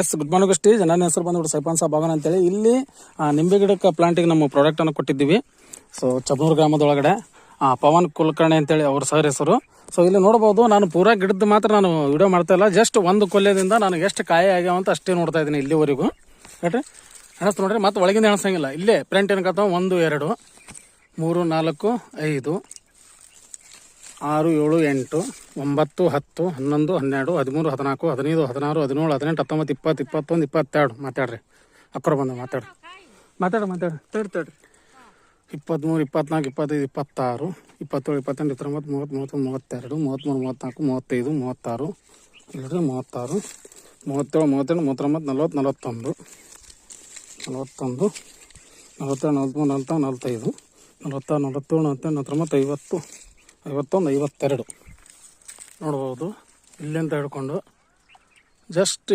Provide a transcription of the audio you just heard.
Yes good morning stage ನನ್ನ ಹೆಸರು ಬಂದ್ಬಿಟ್ಟು ಸೈಪಾನ್ ಸಾಬ್ ಬಾಗನ್ ಅಂತೇಳಿ. ಇಲ್ಲಿ ನಿಂಬೆ ಗಿಡಕ್ಕೆ ಪ್ಲಾಂಟಿಗೆ ನಮ್ಮ ಪ್ರಾಡಕ್ಟನ್ನು ಕೊಟ್ಟಿದ್ದೀವಿ. ಸೊ ಚಬನೂರು ಗ್ರಾಮದೊಳಗಡೆ ಪವನ್ ಕುಲಕರ್ಣಿ ಅಂತೇಳಿ ಅವ್ರ ಸರ್ ಹೆಸರು. ಸೊ ಇಲ್ಲಿ ನೋಡ್ಬೋದು, ನಾನು ಪೂರಾ ಗಿಡದ ಮಾತ್ರ ನಾನು ವಿಡಿಯೋ ಮಾಡ್ತಾ ಇಲ್ಲ. ಜಸ್ಟ್ ಒಂದು ಕೊಲ್ಯದಿಂದ ನಾನು ಎಷ್ಟು ಕಾಯಿ ಆಗ್ಯಾವ ಅಂತ ಅಷ್ಟೇ ನೋಡ್ತಾ ಇದ್ದೀನಿ ಇಲ್ಲಿವರೆಗೂ. ಏಟ್ರಿ ಎಣಸ್ ನೋಡ್ರಿ, ಮತ್ತೆ ಒಳಗಿಂದ ಎಣಸಂಗಿಲ್ಲ. ಇಲ್ಲೇ ಪ್ರಿಂಟ್ ಏನಕ್ಕೆ ಒಂದು, ಎರಡು, ಮೂರು, ನಾಲ್ಕು, ಐದು. ಆರು ಏಳು ಎಂಟು ಒಂಬತ್ತು ಹತ್ತು ಹನ್ನೊಂದು ಹನ್ನೆರಡು ಹದಿಮೂರು ಹದಿನಾಲ್ಕು ಹದಿನೈದು ಹದಿನಾರು ಹದಿನೇಳು ಹದಿನೆಂಟು ಹತ್ತೊಂಬತ್ತು ಇಪ್ಪತ್ತು ಇಪ್ಪತ್ತೊಂದು ಇಪ್ಪತ್ತೆರಡು. ಮಾತಾಡ್ರಿ. ಅಕ್ಕರು ಬಂದು ಮಾತಾಡ್ರಿ ಮಾತಾಡ್ರಿ ಮಾತಾಡ್ರಿ ತಡ್ರಿ ತಡ್ರಿ. ಇಪ್ಪತ್ತ್ಮೂರು ಇಪ್ಪತ್ನಾಲ್ಕು ಇಪ್ಪತ್ತೈದು ಇಪ್ಪತ್ತಾರು ಇಪ್ಪತ್ತೇಳು ಇಪ್ಪತ್ತೆಂಟು ಇಪ್ಪತ್ತೊಂಬತ್ತು ಮೂವತ್ತು ಮೂವತ್ತೊಂದು ಮೂವತ್ತೆರಡು ಮೂವತ್ತ್ಮೂರು ಮೂವತ್ತ್ನಾಲ್ಕು ಮೂವತ್ತೈದು ಮೂವತ್ತಾರು. ಇಲ್ಲರಿ ಮೂವತ್ತಾರು. ಮೂವತ್ತೇಳು ಮೂವತ್ತೆರಡು ಮೂವತ್ತೊಂಬತ್ತು ನಲ್ವತ್ತು ನಲವತ್ತೊಂದು. ನಲವತ್ತೊಂದು ನಲವತ್ತೆರಡು ನಲವತ್ತ್ಮೂರು ನಲ್ವತ್ತ ನಲವತ್ತೈದು. ನಲವತ್ತಾರು ನಲವತ್ತೇಳು ನಲವತ್ತೆಂಟು ನಲವತ್ತೊಂಬತ್ತು ಐವತ್ತು. ಐವತ್ತೊಂದು ಐವತ್ತೆರಡು. ನೋಡ್ಬೋದು. ಇಲ್ಲಿಂದ ಹಿಡ್ಕೊಂಡು ಜಸ್ಟ್